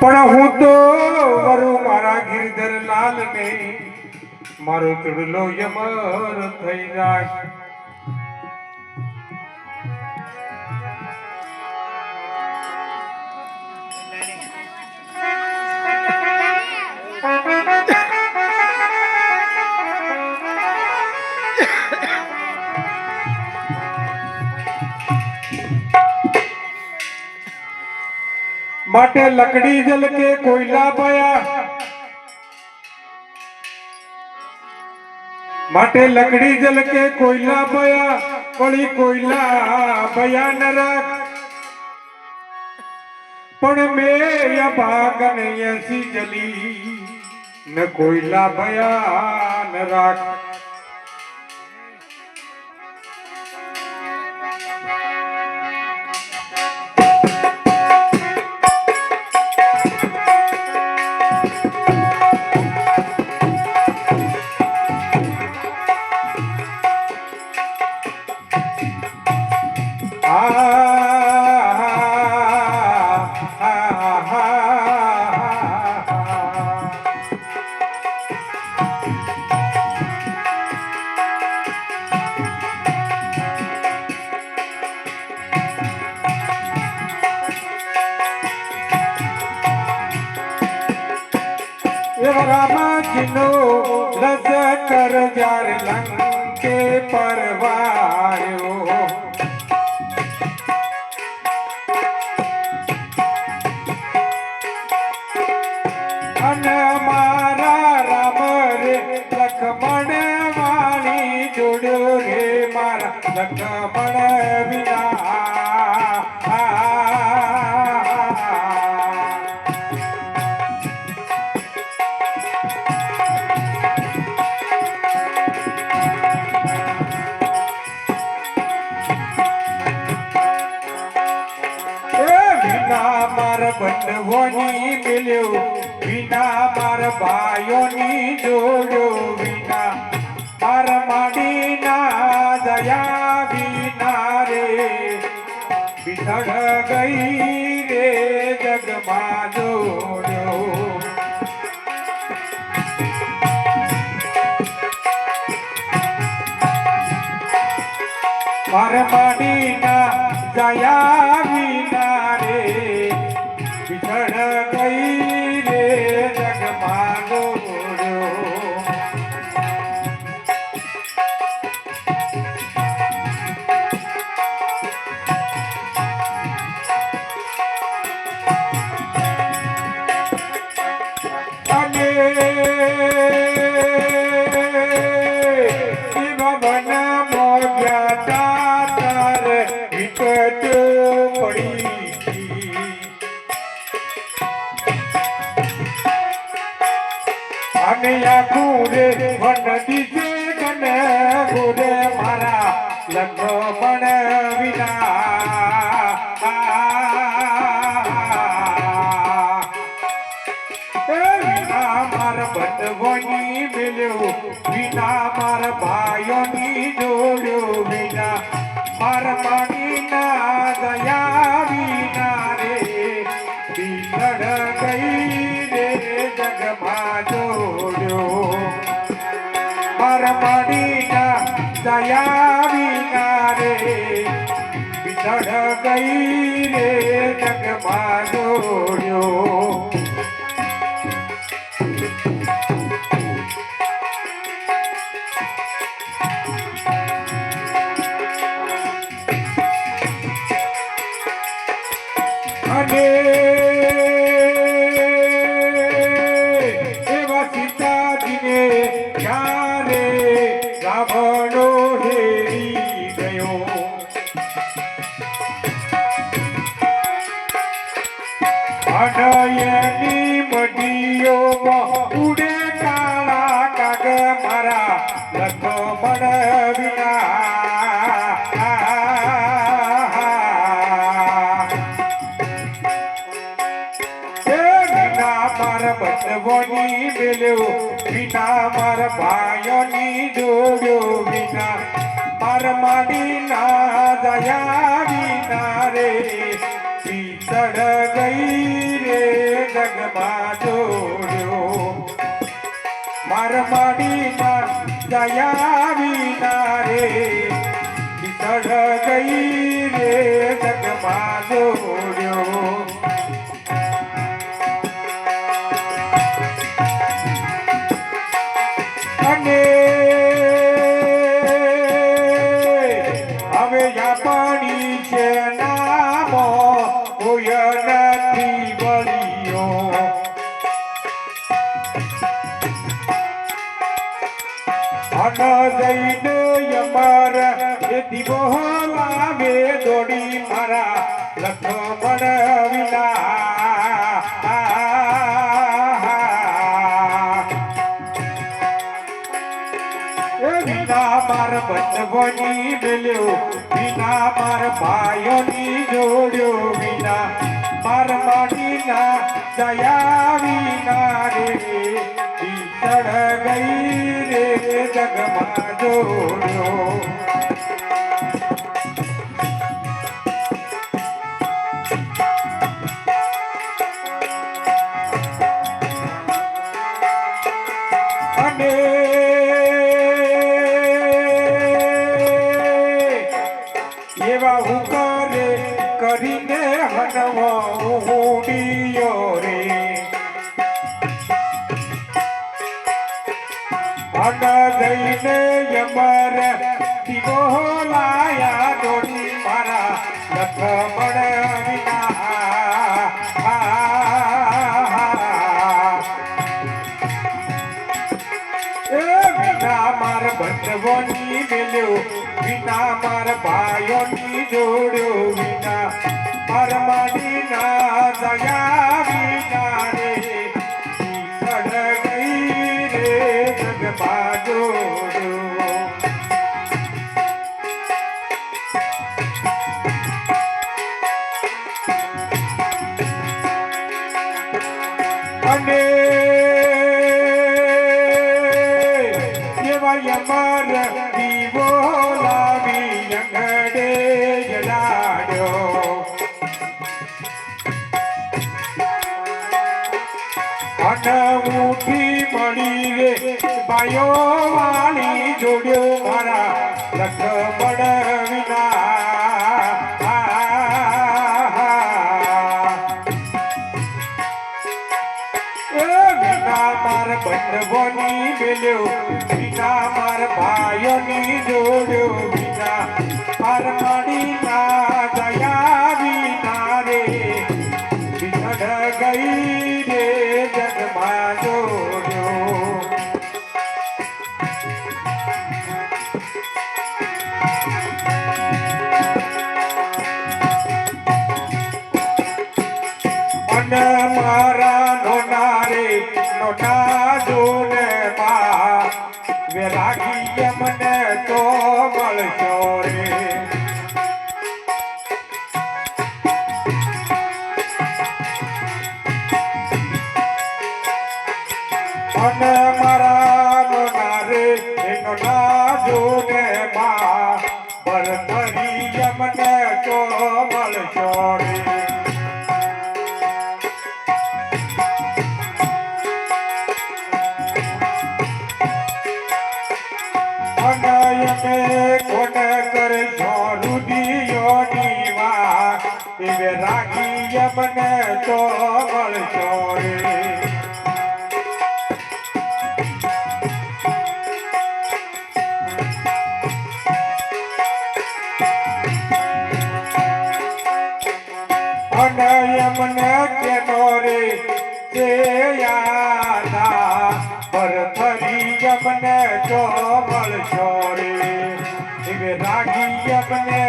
પણ હું તો વરું મારા ગિરધર લાલ ને મારો ચડલો યમર થઈ જાય. માટે લકડી જલ કે કોયલા પાયા. માટે લકડી જલ કે કોયલા પાયા. કળી કોયલા ભયા ન પણ મેં ભાગ ને એસી જલી. ન કોયલા ભયા ન રાખ રામાજીનો લશ્કર જ્યારે લંકે પરવાર્યો અને મારા રામ રે, લખમણ વાણી જોડ્યો રે મારા. લખમણ વિના. મારા વિના માર મિલ્યો. વિના માર ભાઈઓની જોડો વિના. માર માડીના દયા વિના રે. બિથડ ગઈ રે જગમાં જોડો. માર માડીના દયા અને આખું રે વન દીજે કને ગુરે, મારા લખમણ વિના. એ વિના માર બંધવોની મિલ્યો, વિના માર ભાઈઓની જોડ્યો, વિના માર દયા વિના રે બિછડ ગઈ રે અનયની મડીઓમાં ઉડે કાળા કાગ મારા લખમણ વિના. એ વિના માર બંધવોની મેલ્યો, વિના માર ભાઈઓની જોડ્યો, વિના માર માડીના દયા વિના રે. પીતળ ગઈ રે જગમાં જોડ્યો માર માડીમાં દયા વિના રે. બિસડ ગઈ રે જગમાં જોડ્યો કોઈ નથી બળ્યો અન જઈને યમર એ દીવો લાવે દોડી મારા વિના. એ વિના માર બંધવની મેલ્યો, વિના માર ભાઈઓની જોડ્યો. માટીના દયા વિના રે બીતળ ગઈ રે જગમાં જોડ્યો અને અન જઈને યમર દીવો લાયા દોડી મારા લખમણ વિના. માર બંધવોની મેલ્યો, વિના માર ભાઈઓની જોડ્યો, વિના માર માડીના દયા વિના અને એવા યમર દીવો લાવી અંગડે જલાડ્યો. અન ઉઠી મળી રે બાયો વાણી જોડ્યો મારા લખમણ વિના. બંધવોની મેલ્યો. વિના માર ભાઈઓની જોડ્યો. વિના માર માડીના મને તો મળશો રે અનયમને કેનો રે તે યાદા પર ફરી યમને જો મળશો રે રાગી યમને